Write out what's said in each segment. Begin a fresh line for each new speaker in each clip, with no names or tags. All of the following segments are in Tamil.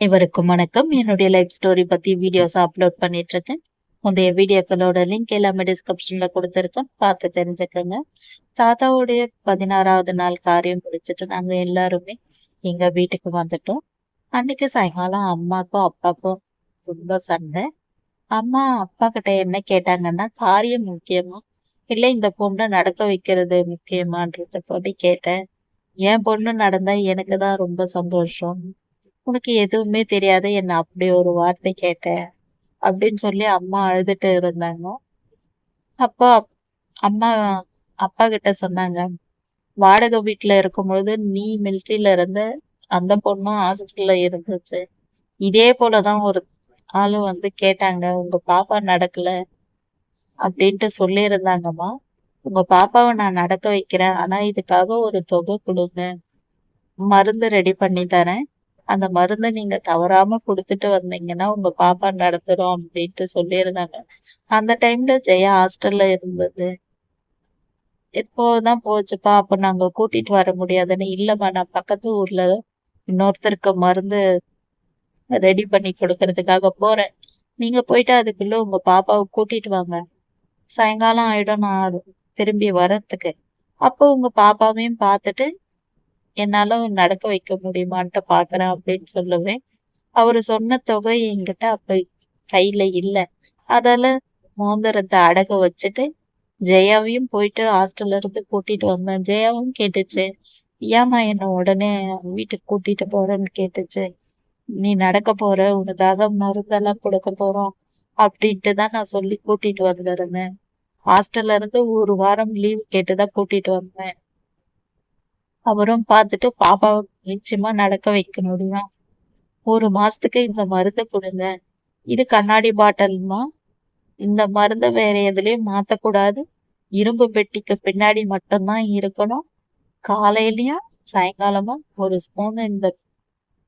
இவருக்கும் வணக்கம். என்னுடைய லைஃப் ஸ்டோரி பத்தி வீடியோஸ் அப்லோட் பண்ணிட்டு இருக்கேன் முந்தைய வீடியோக்களோட லிங்க் எல்லாமே டிஸ்கிரிப்ஷன்ல கொடுத்துருக்கேன். பார்த்து தெரிஞ்சுக்கோங்க. தாத்தாவுடைய பதினாறாவது நாள் காரியம் முடிச்சிட்டு நாங்க எல்லாருமே எங்க வீட்டுக்கு வந்துட்டோம். அன்னைக்கு சாயங்காலம் அம்மாக்கும் அப்பாக்கும் ரொம்ப சண்டை. அம்மா அப்பா கிட்ட என்ன கேட்டாங்கன்னா காரியம் முக்கியமா? இல்லை இந்த பொண்ணை நடக்க வைக்கிறது முக்கியமான்றத சொல்லி கேட்டேன். என் பொண்ணு நடந்தா எனக்கு தான் ரொம்ப சந்தோஷம். உனக்கு எதுவுமே தெரியாத என்ன அப்படி ஒரு வார்த்தை கேட்ட அப்படின்னு சொல்லி அம்மா அழுதுட்டு இருந்தாங்க. அப்பா அம்மா அப்பா கிட்ட சொன்னாங்க வாடகை வீட்டுல இருக்கும் பொழுது நீ மிலிட்ரியில இருந்த அந்த பொண்ணும் ஹாஸ்பிட்டல்ல இருந்துச்சு. இதே போலதான் ஒரு ஆளு வந்து கேட்டாங்க உங்க பாப்பா நடக்கல அப்படின்ட்டு சொல்லி இருந்தாங்கம்மா உங்க பாப்பாவை நான் நடக்க வைக்கிறேன் ஆனா இதுக்காக ஒரு தொகை கொடுங்க. மருந்து ரெடி பண்ணி தரேன். அந்த மருந்தை நீங்க தவறாம கொடுத்துட்டு வந்தீங்கன்னா உங்க பாப்பா நடத்துறோம் அப்படின்ட்டு சொல்லியிருந்தாங்க. அந்த டைம்ல ஜெயா ஹாஸ்டல்ல இருந்தது. இப்போதான் போச்சுப்பா. அப்ப நாங்க கூட்டிட்டு வர முடியாதுன்னு இல்லம்மா. நான் பக்கத்து ஊர்ல இன்னொருத்தருக்கு மருந்து ரெடி பண்ணி கொடுக்கறதுக்காக போறேன். நீங்க போயிட்டு அதுக்குள்ள உங்க பாப்பாவை கூட்டிட்டு வாங்க. சாயங்காலம் ஆயிடும் நான் திரும்பி வர்றதுக்கு. அப்போ உங்க பாப்பாவையும் பார்த்துட்டு என்னால நடக்க வைக்க முடியுமான்ட்டு பாக்குறேன் அப்படின்னு சொல்லுவேன். அவரு சொன்ன தொகை என்கிட்ட அப்ப கையில இல்ல. அதால மோதிரத்தை அடக வச்சுட்டு ஜெயாவையும் போயிட்டு ஹாஸ்டல்ல இருந்து கூட்டிட்டு வந்தேன். ஜெயாவும் கேட்டுச்சு ஏமா என்ன உடனே வீட்டுக்கு கூட்டிட்டு போறேன்னு கேட்டுச்சு. நீ நடக்க போற உனக்காக மருந்தெல்லாம் கொடுக்க போறோம் அப்படின்ட்டு தான் நான் சொல்லி கூட்டிட்டு வந்திருந்தேன். ஹாஸ்டல்ல இருந்து ஒரு வாரம் லீவ் கேட்டுதான் கூட்டிட்டு வந்தேன். அவரும் பார்த்துட்டு பாப்பாவை நிச்சயமா நடக்க வைக்க முடியும் ஒரு மாசத்துக்கு இந்த மருந்து கொடுங்க. இது கண்ணாடி பாட்டில்மா? இந்த மருந்தை வேற எதுலயும் மாத்தக்கூடாது. இரும்பு பெட்டிக்கு பின்னாடி மட்டும்தான் இருக்கணும். காலையிலயும் சாயங்காலமா ஒரு ஸ்பூன் இந்த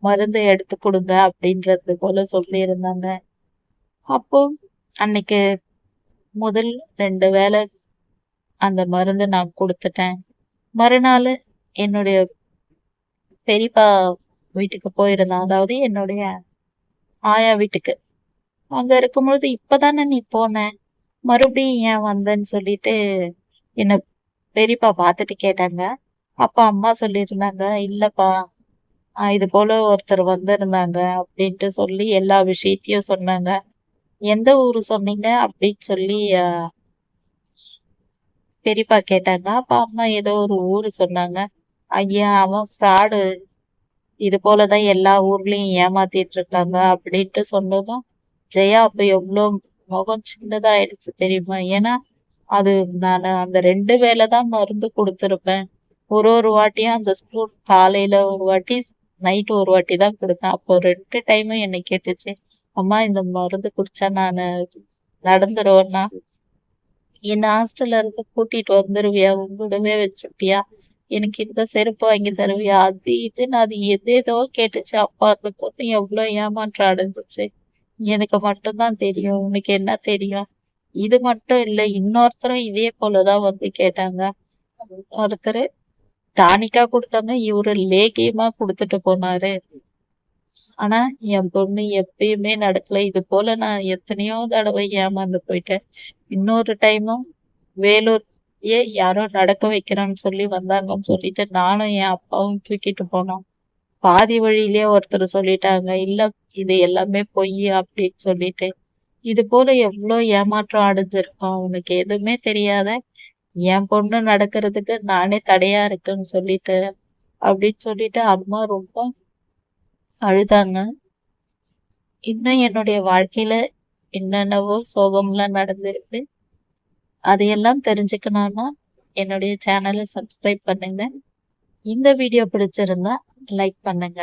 மருந்தை எடுத்து கொடுங்க அப்படின்றது போல சொல்லி இருந்தாங்க அப்போ அன்னைக்கு முதல் ரெண்டு வேளை அந்த மருந்து நான் கொடுத்துட்டேன். மறுநாள் என்னுடைய பெரியப்பா வீட்டுக்கு போயிருந்தான். அதாவது என்னுடைய ஆயா வீட்டுக்கு. அங்க இருக்கும்பொழுது இப்பதானே நீ போன? மறுபடியும் ஏன் வந்தேன்னு சொல்லிட்டு என்ன பெரியப்பா பார்த்துட்டு கேட்டாங்க. அப்பா அம்மா சொல்லியிருந்தாங்க இல்லப்பா இது போல ஒருத்தர் வந்திருந்தாங்க அப்படின்ட்டு சொல்லி எல்லா விஷயத்தையும் சொன்னாங்க. எந்த ஊரு சொன்னீங்க? அப்படின்னு சொல்லி பெரியப்பா கேட்டாங்க. அப்பா அம்மா ஏதோ ஒரு ஊரு சொன்னாங்க. ஐயா அவன் ஃப்ராடு இது போலதான் எல்லா ஊர்லயும் ஏமாத்திட்டு இருக்காங்க அப்படின்ட்டு சொன்னதும் ஜெயா அப்ப எவ்வளோ முகம் சின்னதாயிடுச்சு தெரியுமா? ஏன்னா அது நான் அந்த ரெண்டு வேலை தான் மருந்து கொடுத்துருப்பேன். ஒரு ஒரு வாட்டியும் அந்த ஸ்பூன் காலையில ஒரு வாட்டி நைட்டு ஒரு வாட்டி தான் கொடுத்தேன். அப்போ ரெண்டு டைமும் என்னை கேட்டுச்சு. அம்மா இந்த மருந்து குடிச்சா நான் நடந்துருவேன்னா? என்ன ஹாஸ்டல்ல இருந்து கூட்டிட்டு வந்துருவியா? உங்கூடவே வச்சுப்பியா எனக்கு இந்த செருப்பு வாங்கி தருவியா? அது இதுன்னு அது எதேதோ கேட்டுச்சு. அப்பா அந்த பொண்ணு எவ்வளோ ஏமாற்றம் அடைஞ்சிச்சு. எனக்கு மட்டும்தான் தெரியும். உனக்கு என்ன தெரியும்? இது மட்டும் இல்லை. இன்னொருத்தரும் இதே போலதான் வந்து கேட்டாங்க. ஒருத்தர் டானிக்கா கொடுத்தாங்க இவரு லேகியமா கொடுத்துட்டு போனாரு. ஆனா என் பொண்ணு எப்பயுமே நடக்கல. இது போல நான் எத்தனையோ தடவை ஏமாந்து போயிட்டேன். இன்னொரு டைமும் வேலூர் ஏ யாரோ நடக்க வைக்கிறேன்னு சொல்லி வந்தாங்கன்னு சொல்லிட்டு நானும் என் அப்பாவும் தூக்கிட்டு போனோம். பாதி வழியிலே ஒருத்தர் சொல்லிட்டாங்க இல்ல இது எல்லாமே பொய் அப்படின்னு சொல்லிட்டு. இது போல எவ்வளோ ஏமாற்றம் அடைஞ்சிருக்கோம் அவனுக்கு எதுவுமே தெரியாத என் பொண்ணு நடக்கிறதுக்கு நானே தடையா இருக்குன்னு சொல்லிட்டு அப்படின்னு சொல்லிட்டு அம்மா ரொம்ப அழுதாங்க. இன்னும் என்னுடைய வாழ்க்கையில என்னென்னவோ சோகம்லாம் நடந்திருக்கு. அதையெல்லாம் தெரிஞ்சுக்கணும்னா என்னுடைய சேனலை சப்ஸ்கிரைப் பண்ணுங்க. இந்த வீடியோ பிடிச்சிருந்தா லைக் பண்ணுங்க.